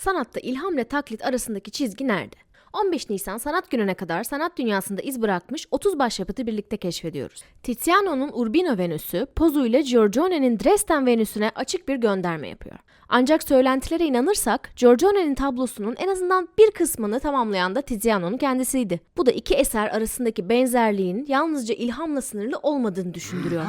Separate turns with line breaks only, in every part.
Sanatta ilhamla taklit arasındaki çizgi nerede? 15 Nisan Sanat Günü'ne kadar sanat dünyasında iz bırakmış 30 başyapıtı birlikte keşfediyoruz. Tiziano'nun Urbino Venüsü, pozuyla Giorgione'nin Dresden Venüsü'ne açık bir gönderme yapıyor. Ancak söylentilere inanırsak, Giorgione'nin tablosunun en azından bir kısmını tamamlayan da Tiziano'nun kendisiydi. Bu da iki eser arasındaki benzerliğin yalnızca ilhamla sınırlı olmadığını düşündürüyor.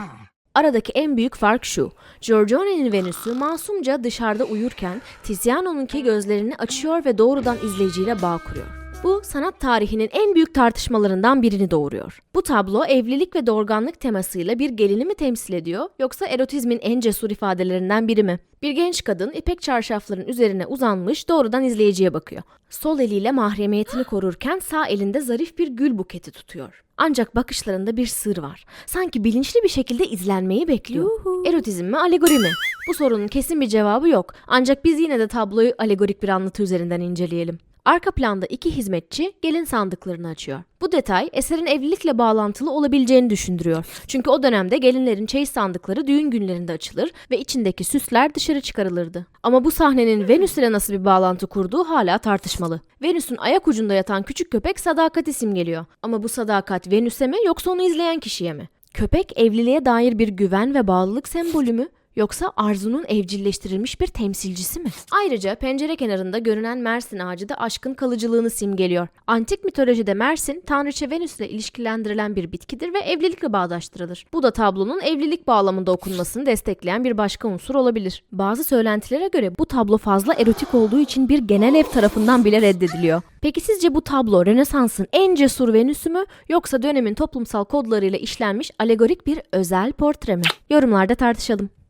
Aradaki en büyük fark şu. Giorgione'nin Venüs'ü masumca dışarıda uyurken Tiziano'nunki gözlerini açıyor ve doğrudan izleyiciyle bağ kuruyor. Bu sanat tarihinin en büyük tartışmalarından birini doğuruyor. Bu tablo evlilik ve doğurganlık temasıyla bir gelini mi temsil ediyor yoksa erotizmin en cesur ifadelerinden biri mi? Bir genç kadın ipek çarşafların üzerine uzanmış doğrudan izleyiciye bakıyor. Sol eliyle mahremiyetini korurken sağ elinde zarif bir gül buketi tutuyor. Ancak bakışlarında bir sır var. Sanki bilinçli bir şekilde izlenmeyi bekliyor. Erotizm mi, alegori mi? Bu sorunun kesin bir cevabı yok. Ancak biz yine de tabloyu alegorik bir anlatı üzerinden inceleyelim. Arka planda iki hizmetçi gelin sandıklarını açıyor. Bu detay eserin evlilikle bağlantılı olabileceğini düşündürüyor. Çünkü o dönemde gelinlerin çeyiz sandıkları düğün günlerinde açılır ve içindeki süsler dışarı çıkarılırdı. Ama bu sahnenin Venüs ile nasıl bir bağlantı kurduğu hala tartışmalı. Venüs'ün ayak ucunda yatan küçük köpek sadakati simgeliyor. Ama bu sadakat Venüs'e mi yoksa onu izleyen kişiye mi? Köpek evliliğe dair bir güven ve bağlılık sembolü mü? Yoksa arzunun evcilleştirilmiş bir temsilcisi mi? Ayrıca pencere kenarında görünen Mersin ağacı da aşkın kalıcılığını simgeliyor. Antik mitolojide Mersin, tanrıça Venüs ile ilişkilendirilen bir bitkidir ve evlilikle bağdaştırılır. Bu da tablonun evlilik bağlamında okunmasını destekleyen bir başka unsur olabilir. Bazı söylentilere göre bu tablo fazla erotik olduğu için bir genel ev tarafından bile reddediliyor. Peki sizce bu tablo Rönesans'ın en cesur Venüs'ü mü yoksa dönemin toplumsal kodlarıyla işlenmiş alegorik bir özel portre mi? Yorumlarda tartışalım.